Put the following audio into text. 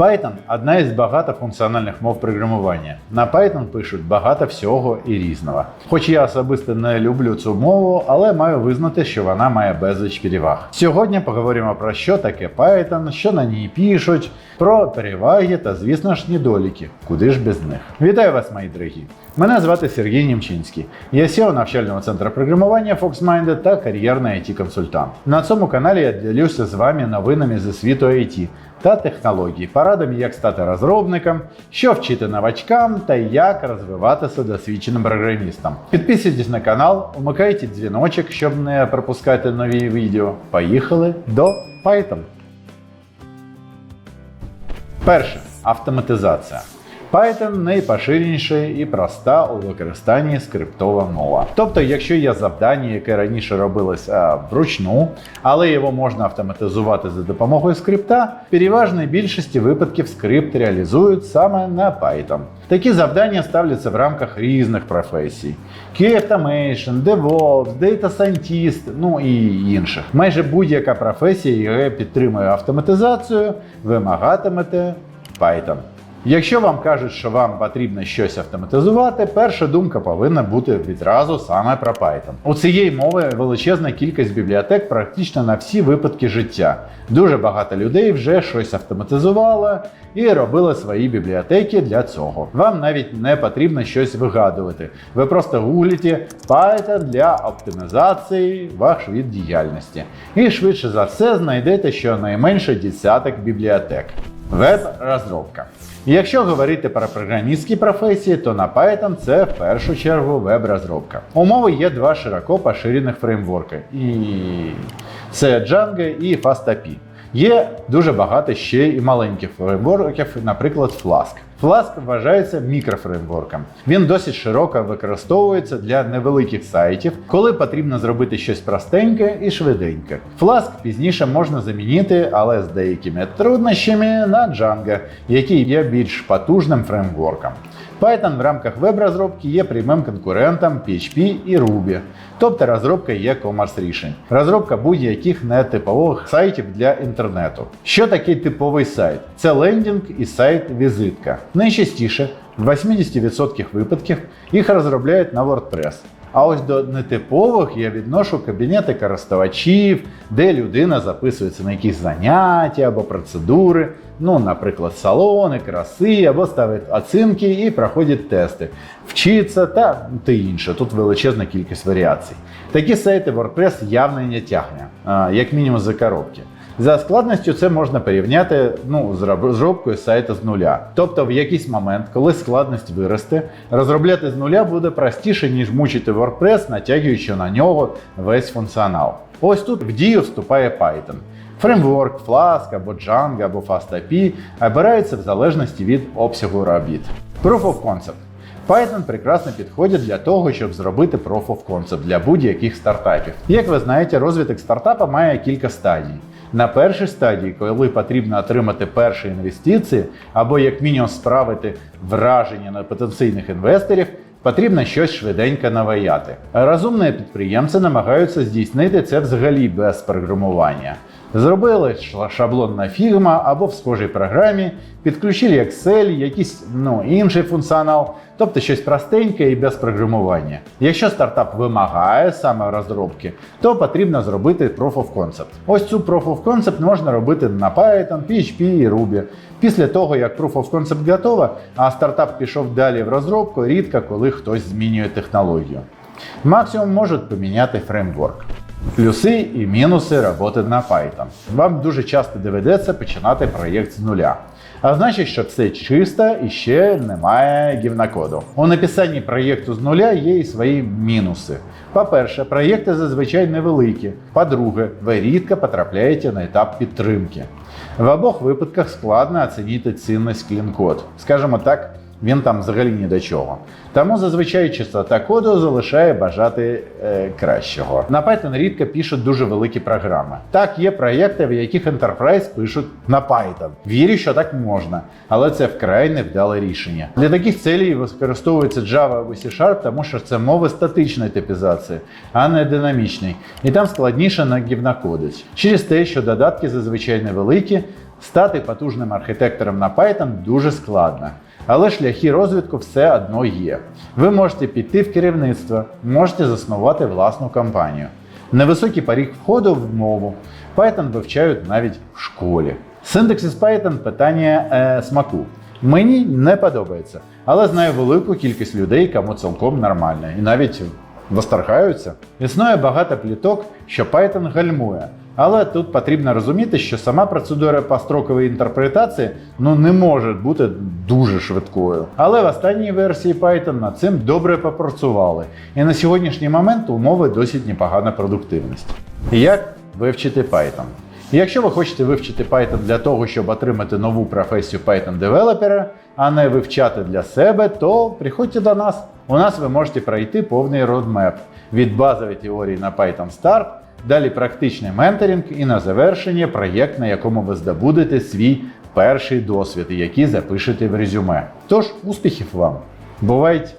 Python одна із багатофункціональних мов програмування. На Python пишуть багато всього і різного. Хоч я особисто не люблю цю мову, але маю визнати, що вона має безліч переваг. Сьогодні поговоримо про що таке Python, що на ній пишуть, про переваги та, звісно ж, недоліки. Куди ж без них? Вітаю вас, мої дорогі! Мене звати Сергій Німчинський. Я SEO навчального центру програмування FoxMinded та кар'єрний it консультант На цьому каналі я ділюся з вами новинами зі світу IT та технологій, порадами, як стати розробником, що вчити новачкам та як розвиватися досвідченим програмістом. Підписуйтесь на канал, умикайте дзвіночок, щоб не пропускати нові відео. Поїхали до Python. Перше автоматизація. Python найпоширеніша і проста у використанні скриптова мова. Тобто, якщо є завдання, яке раніше робилось а, вручну, але його можна автоматизувати за допомогою скрипта, в переважній більшості випадків скрипт реалізують саме на Python. Такі завдання ставляться в рамках різних професій: QA Automation, DevOps, Data Scientist, ну і інших. Майже будь-яка професія, яка підтримує автоматизацію, вимагатимете Python. Якщо вам кажуть, що вам потрібно щось автоматизувати, перша думка повинна бути відразу саме про Python. У цієї мови величезна кількість бібліотек практично на всі випадки життя. Дуже багато людей вже щось автоматизувало і робили свої бібліотеки для цього. Вам навіть не потрібно щось вигадувати. Ви просто гуглите Python для оптимізації ваш від діяльності. І швидше за все знайдете щонайменше десяток бібліотек. Веб-розробка. Якщо говорити про програмістські професії, то на Python це в першу чергу веб-розробка. У мови є два широко поширених фреймворки. І це Django і FastAPI. Є дуже багато ще і маленьких фреймворків, наприклад, Flask. Flask вважається мікрофреймворком. Він досить широко використовується для невеликих сайтів, коли потрібно зробити щось простеньке і швиденьке. Flask пізніше можна замінити, але з деякими труднощами на Django, який є більш потужним фреймворком. Python в рамках веб-розробки є прямим конкурентом PHP і Ruby, тобто розробка e-commerce рішень, розробка будь-яких нетипових сайтів для інтернету. Що таке типовий сайт? Це лендінг і сайт-візитка. Найчастіше, в 80% випадків, їх розробляють на WordPress. А ось до нетипових я відношу кабінети користувачів, де людина записується на якісь заняття або процедури, ну, наприклад, салони, краси, або ставить оцінки і проходить тести, вчиться та те інше. Тут величезна кількість варіацій. Такі сайти WordPress явно не тягне, як мінімум за коробки. За складністю це можна порівняти ну, з розробкою сайту з нуля. Тобто, в якийсь момент, коли складність виросте, розробляти з нуля буде простіше, ніж мучити WordPress, натягуючи на нього весь функціонал. Ось тут в дію вступає Python. Фреймворк, Flask або Django або FastAPI обираються в залежності від обсягу робіт. Proof of Concept. Python прекрасно підходить для того, щоб зробити Proof of Concept для будь-яких стартапів. Як ви знаєте, розвиток стартапа має кілька стадій. На першій стадії, коли потрібно отримати перші інвестиції або як мінімум справити враження на потенційних інвесторів, потрібно щось швиденько наваяти. Розумні підприємці намагаються здійснити це взагалі без програмування. Зробили шаблон на Figma або в схожій програмі, підключили Excel, якийсь ну, інший функціонал, тобто щось простеньке і без програмування. Якщо стартап вимагає саме розробки, то потрібно зробити Proof of Concept. Ось цю Proof of Concept можна робити на Python, PHP і Ruby. Після того, як Proof of Concept готова, а стартап пішов далі в розробку, рідко коли хтось змінює технологію. Максимум можуть поміняти фреймворк. Плюси і мінуси роботи на Python. Вам дуже часто доведеться починати проєкт з нуля. А значить, що все чисто і ще немає гівнокоду. У написанні проєкту з нуля є і свої мінуси. По-перше, проєкти зазвичай невеликі. По-друге, ви рідко потрапляєте на етап підтримки. В обох випадках складно оцінити цінність клін-код. Скажімо так, він там взагалі ні до чого. Тому зазвичай чистота коду залишає бажати е, кращого. На Python рідко пишуть дуже великі програми. Так, є проєкти, в яких Enterprise пишуть на Python. Вірю, що так можна, але це вкрай невдале рішення. Для таких целей використовується Java або C-Sharp, тому що це мови статичної типізації, а не динамічної. І там складніше нагівнакодить. Через те, що додатки зазвичай невеликі, Стати потужним архітектором на Python дуже складно. Але шляхи розвитку все одно є. Ви можете піти в керівництво, можете заснувати власну компанію. Невисокий поріг входу в мову. Python вивчають навіть в школі. Синтаксис Python питання е, смаку. Мені не подобається, але знаю велику кількість людей, кому цілком нормально, і навіть восторгаються. Існує багато пліток, що Python гальмує. Але тут потрібно розуміти, що сама процедура построкової інтерпретації ну не може бути дуже швидкою. Але в останній версії Python над цим добре попрацювали, і на сьогоднішній момент у мови досить непогана продуктивність. Як вивчити Python? Якщо ви хочете вивчити Python для того, щоб отримати нову професію Python девелопера, а не вивчати для себе, то приходьте до нас. У нас ви можете пройти повний родмеп від базової теорії на Python Start, далі практичний менторинг і на завершення проєкт, на якому ви здобудете свій перший досвід, який запишете в резюме. Тож, успіхів вам! Бувайте!